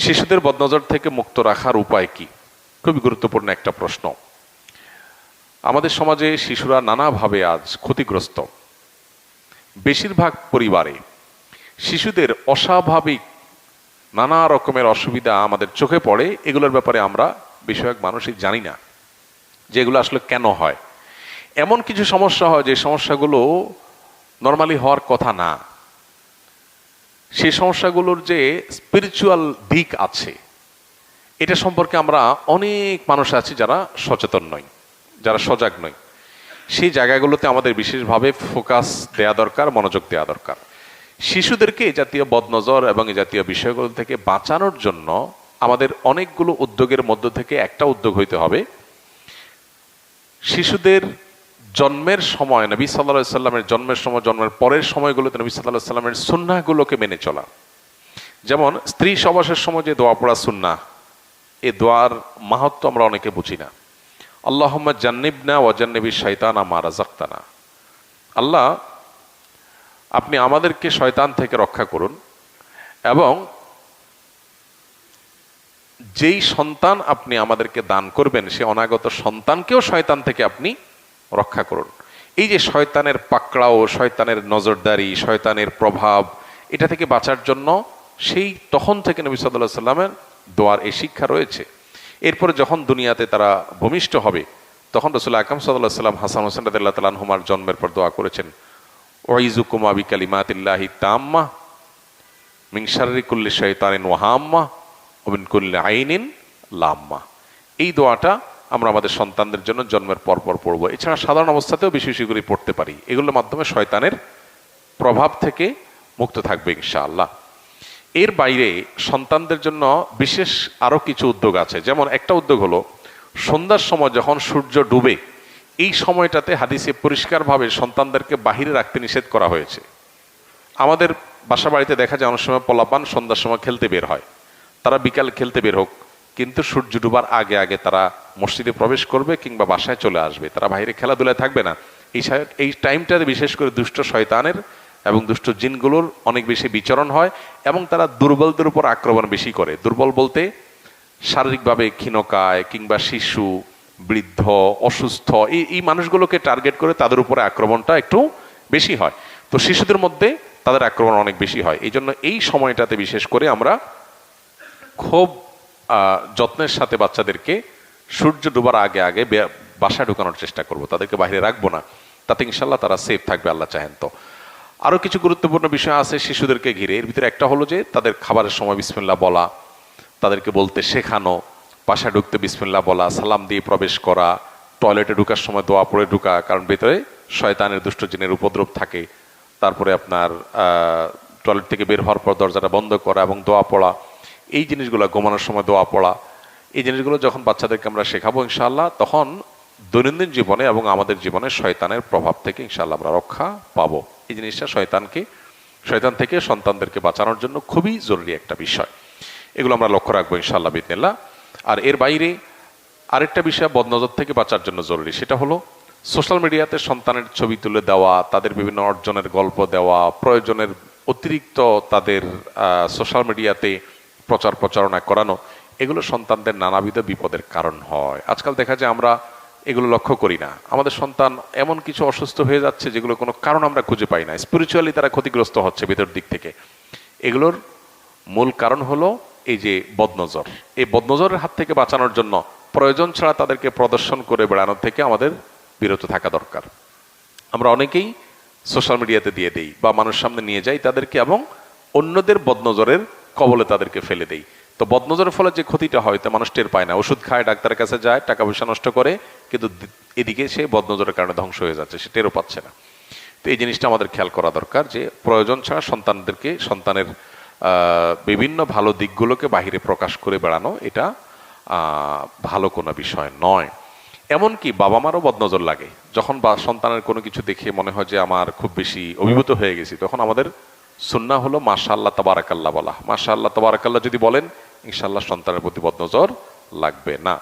শিশুদের বদনজর থেকে মুক্ত রাখার উপায় কি? খুবই গুরুত্বপূর্ণ একটা প্রশ্ন। আমাদের সমাজে শিশুরা নানাভাবে আজ ক্ষতিগ্রস্ত। বেশিরভাগ পরিবারে শিশুদের অস্বাভাবিক নানা রকমের অসুবিধা আমাদের চোখে পড়ে, এগুলোর ব্যাপারে আমরা বেশিরভাগ মানুষই জানি না যে এগুলো আসলে কেন হয়। এমন কিছু সমস্যা হয় যে সমস্যাগুলো নর্মালি হওয়ার কথা না। সেই সমস্যাগুলোর যে স্পিরিচুয়াল দিক আছে, এটা সম্পর্কে আমরা অনেক মানুষ আছি যারা সচেতন নয় যারা সজাগ নয় সেই জায়গাগুলোতে আমাদের বিশেষভাবে ফোকাস দেয়া দরকার, মনোযোগ দেওয়া দরকার। শিশুদেরকে এই জাতীয় বদনজর এবং এই জাতীয় বিষয়গুলো থেকে বাঁচানোর জন্য আমাদের অনেকগুলো উদ্যোগের মধ্য থেকে একটা উদ্যোগ হইতে হবে। শিশুদের জন্মের সময়, নবী সাল্লা সাল্লামের জন্মের সময়, জন্মের পরের সময়গুলোতে নবী সাল্লাহ সাল্লামের সুন্নাগুলোকে মেনে চলা। যেমন, স্ত্রী সবাসের সময় যে দোয়া পড়া সুন্না এ দোয়ার মাহাত্ম আমরা অনেকে বুঝি না। আল্লাহম্মা জান্নিবনা ওয়াজান্নবী শৈতানা মা রাজাক্তানা আল্লাহ, আপনি আমাদেরকে শয়তান থেকে রক্ষা করুন এবং যেই সন্তান আপনি আমাদেরকে দান করবেন, সে অনাগত সন্তানকেও শয়তান থেকে আপনি রক্ষা করুন। এই যে শয়তানের পাকড়াও, শয়তানের নজরদারি, শয়তানের প্রভাব, এটা থেকে বাঁচার জন্য সেই তখন থেকে নবী সাল্লাহ সাল্লামের দোয়ার এই শিক্ষা রয়েছে। এরপরে যখন দুনিয়াতে তারা ভূমিষ্ঠ হবে, তখন রসুল আকাম সাল্লাহ সাল্লাম হাসান হোসেন রাদিল্লাহ তালান হুমার জন্মের পর দোয়া করেছেন ওয়াইজুকুম আবি কালিমাতিল্লাহি তাম্মা শাররিকুল্লি শয়তানিন ওয়াহাম্মা ওমিন কুল্লি আইনিন লাম্মা। এই দোয়াটা আমরা আমাদের সন্তানদের জন্য জন্মের পর পর পড়ব। এছাড়া সাধারণ অবস্থাতেও বেশি বেশি করে পড়তে পারি। এগুলোর মাধ্যমে শয়তানের প্রভাব থেকে মুক্ত থাকবে ইনশাআল্লাহ। এর বাইরে সন্তানদের জন্য বিশেষ আরও কিছু উদ্যোগ আছে। যেমন একটা উদ্যোগ হলো, সন্ধ্যার সময় যখন সূর্য ডুবে, এই সময়টাতে হাদিসে পরিষ্কারভাবে সন্তানদেরকে বাহিরে রাখতে নিষেধ করা হয়েছে। আমাদের বাসা বাড়িতে দেখা যায়, অনেক সময় পলাপান সন্ধ্যার সময় খেলতে বের হয়। তারা বিকাল খেলতে বের হোক, কিন্তু সূর্য ডুবার আগে আগে তারা মসজিদে প্রবেশ করবে কিংবা বাসায় চলে আসবে, তারা বাইরে খেলাধুলায় থাকবে না। এই এই টাইমটাতে বিশেষ করে দুষ্ট শয়তানের এবং দুষ্ট জিনগুলোর অনেক বেশি বিচরণ হয় এবং তারা দুর্বলদের উপর আক্রমণ বেশি করে। দুর্বল বলতে শারীরিকভাবে ক্ষীণকায় কিংবা শিশু, বৃদ্ধ, অসুস্থ, এই এই মানুষগুলোকে টার্গেট করে তাদের উপরে আক্রমণটা একটু বেশি হয়। তো শিশুদের মধ্যে তাদের আক্রমণ অনেক বেশি হয়। এই জন্য এই সময়টাতে বিশেষ করে আমরা খুব যত্নের সাথে বাচ্চাদেরকে সূর্য ডুবার আগে আগে বাসায় ঢুকানোর চেষ্টা করব। তাদেরকে বাইরে রাখব না। তাতে ইনশাল্লাহ তারা সেফ থাকবে, আল্লাহ চাহেন তো। আরও কিছু গুরুত্বপূর্ণ বিষয় আছে শিশুদেরকে ঘিরে। এর ভিতরে একটা হলো যে, তাদের খাবারের সময় বিসমিল্লা বলা, তাদেরকে বলতে শেখানো, বাসায় ঢুকতে বিসমিল্লা বলা, সালাম দিয়ে প্রবেশ করা টয়লেটে ঢুকার সময় দোয়া পড়ে ঢুকা, কারণ ভেতরে শয়তানের দুষ্ট জিনের উপদ্রব থাকে। তারপরে আপনার টয়লেট থেকে বের হওয়ার পর দরজাটা বন্ধ করা এবং দোয়া পড়া। এই জিনিসগুলো ঘুমানোর সময় দোয়া পড়া। এই জিনিসগুলো যখন বাচ্চাদেরকে আমরা শেখাবো ইনশাআল্লাহ, তখন দৈনন্দিন জীবনে এবং আমাদের জীবনে শয়তানের প্রভাব থেকে ইনশাআল্লাহ আমরা রক্ষা পাবো। এই জিনিসটা শয়তানকে, শয়তান থেকে সন্তানদেরকে বাঁচানোর জন্য খুবই জরুরি একটা বিষয়। এগুলো আমরা লক্ষ্য রাখব ইনশাআল্লাহ বিদিনিল্লাহ আর এর বাইরে আরেকটা বিষয় বদনজর থেকে বাঁচার জন্য জরুরি, সেটা হলো সোশ্যাল মিডিয়াতে সন্তানের ছবি তুলে দেওয়া, তাদের বিভিন্ন অর্জনের গল্প দেওয়া, প্রয়োজনের অতিরিক্ত তাদের সোশ্যাল মিডিয়াতে প্রচার প্রচারণা করানো এগুলো সন্তানদের নানাবিধ বিপদের কারণ হয়। আজকাল দেখা যায় আমরা এগুলো লক্ষ্য করি না। আমাদের সন্তান এমন কিছু অসুস্থ হয়ে যাচ্ছে যেগুলো কোনো কারণ আমরা খুঁজে পাই না। স্পিরিচুয়ালি তারা ক্ষতিগ্রস্ত হচ্ছে ভেতর দিক থেকে। এগুলোর মূল কারণ হলো এই যে বদনজর। এই বদনজরের হাত থেকে বাঁচানোর জন্য প্রয়োজন ছাড়া তাদেরকে প্রদর্শন করে বেড়ানোর থেকে আমাদের বিরত থাকা দরকার। আমরা অনেকেই সোশ্যাল মিডিয়াতে দিয়ে দেই বা মানুষ সামনে নিয়ে যাই তাদেরকে এবং অন্যদের বদনজরের কবলে তাদেরকে ফেলে দেই। তো বদনজরের ফলে যে ক্ষতিটা হয়, তা মানুষ টের পায় না। ওষুধ খায়, ডাক্তারের কাছে যায়, টাকা পয়সা নষ্ট করে, কিন্তু এদিকে সে বদনজরের কারণে ধ্বংস হয়ে যাচ্ছে, সে টেরও পাচ্ছে না। তো এই জিনিসটা আমাদের খেয়াল করা দরকার যে, প্রয়োজন ছাড়া সন্তানদেরকে, সন্তানের বিভিন্ন ভালো দিকগুলোকে বাহিরে প্রকাশ করে বেড়ানো, এটা ভালো কোনো বিষয় নয়। এমনকি বাবা মারও বদনজর লাগে। যখন বা, সন্তানের কোনো কিছু দেখে মনে হয় যে, আমার খুব বেশি অভিভূত হয়ে গেছি, তখন আমাদের সুন্না হলো মাশা আল্লাহ তবারাকাল্লাহ বলা। মাশা আল্লাহ তবারাকাল্লাহ যদি বলেন ইনশাল্লাহ সন্তানের প্রতি বদনজর লাগবে না।